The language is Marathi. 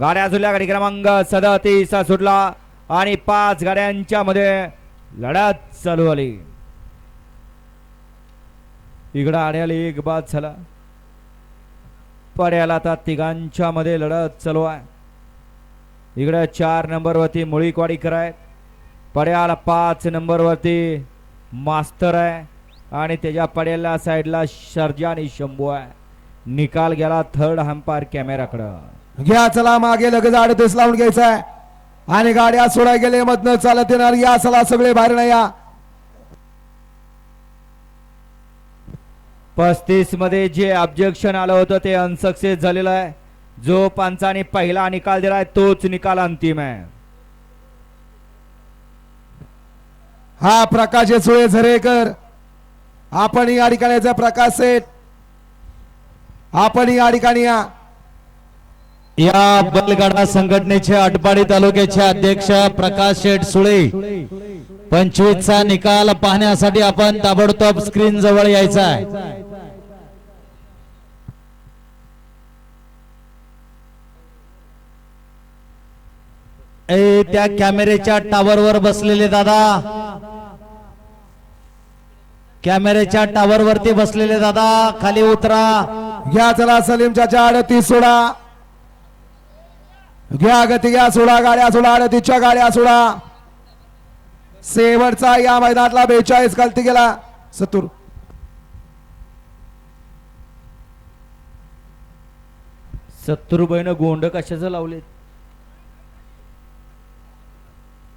गाड्या सुटल्या गाडी क्रमांक सदतीस सुटला आणि पाच गाड्यांच्या मध्ये लढत चालू आली इकडं आड्याला एक बाद झाला. पड्याला आता तिघांच्या मध्ये लढत चालू आहे. इकडं चार नंबरवरती मुळीकवाडीकर कराय पड्याला पाच नंबरवरती मास्तर आहे आणि त्याच्या पड्याला साईडला शर्जा आणि शंभू आहे. निकाल गेला थर्ड हंपायर कॅमेराकडं घ्या चला मागे लगेच अडतीस लावून घ्यायचा आहे आणि गाड्या सोडाय गेले मधनं चालत येणार या चला सगळे बाहेर नाही या. पस्तीसमध्ये जे ऑब्जेक्शन आलं होतं ते अनसक्सेस झालेलं आहे. जो पंचाने पहिला निकाल दिलाय तोच निकाल अंतिम आहे. हा प्रकाश सुळे झरेकर. आपण या ठिकाणी प्रकाश सेठ. आपण या ठिकाणी या. या बलगाडा संघटनेचे अटपाडी तालुक्याचे अध्यक्ष प्रकाश शेठ सुळे. पंचवीसचा निकाल पाहण्यासाठी आपण ताबडतोब स्क्रीन जवळ यायचा आहे. ए त्या कॅमेऱ्याच्या टावरवर बसलेले दादा. कॅमेऱ्याच्या टावर वरती बसलेले दादा खाली उतरा. घ्या चला सलीम चाचा अडतीस सोडा. घ्या गती घ्या सोडा गाड्या सोडा अडतीसच्या गाड्या सोडा. शेवटचा या मैदानातला बेचाळीस गलती गेला सत्तूर सत्तर रुपयानं गोंड कशाचं लावलेत?